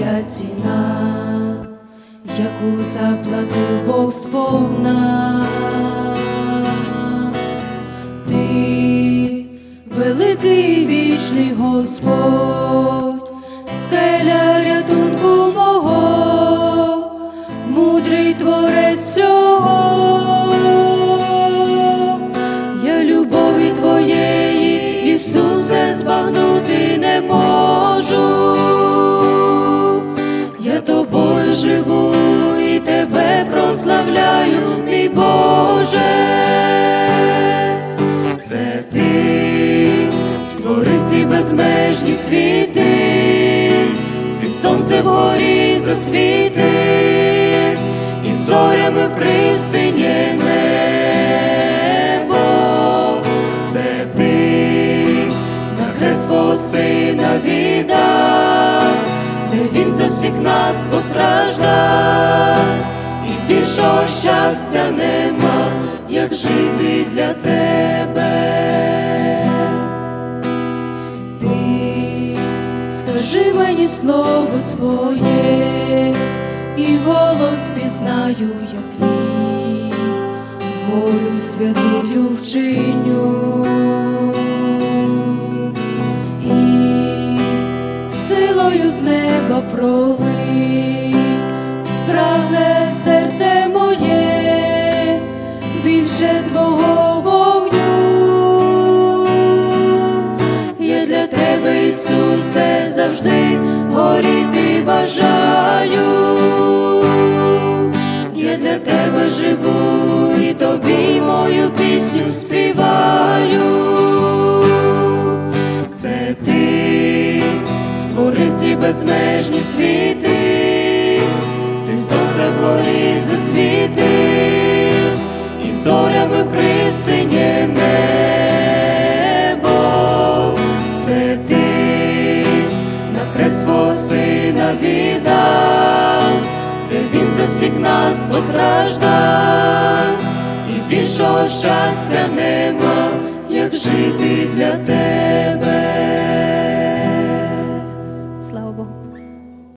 моя ціна, яку заплатив Бог сповна. Ти великий вічний Господь, скеля рятунку тобою і тебе прославляю, мій Боже. Це ти створив ці безмежні світи, ти сонце вгорі засвіти, і зорями вкрив синє небо. Це ти на хрест сина віддав, де він за всіх нас постраждав, і більшого щастя нема, як жити для тебе. Ти скажи мені слово своє, і голос пізнаю, як твій, волю святую вчиню. З неба пролий, спрагне серце моє, більше твого вогню. Я для тебе, Ісусе, завжди горіти бажаю. Я для тебе живу і тобі мою пісню співаю. Це ти створив ці безмежні світи, ти сонце вгорі засвітив, і зорями вкрив синє небо. Це ти на хрест свого сина віддав, де він за всіх нас постраждав, і більшого щастя нема, як жити для тебе.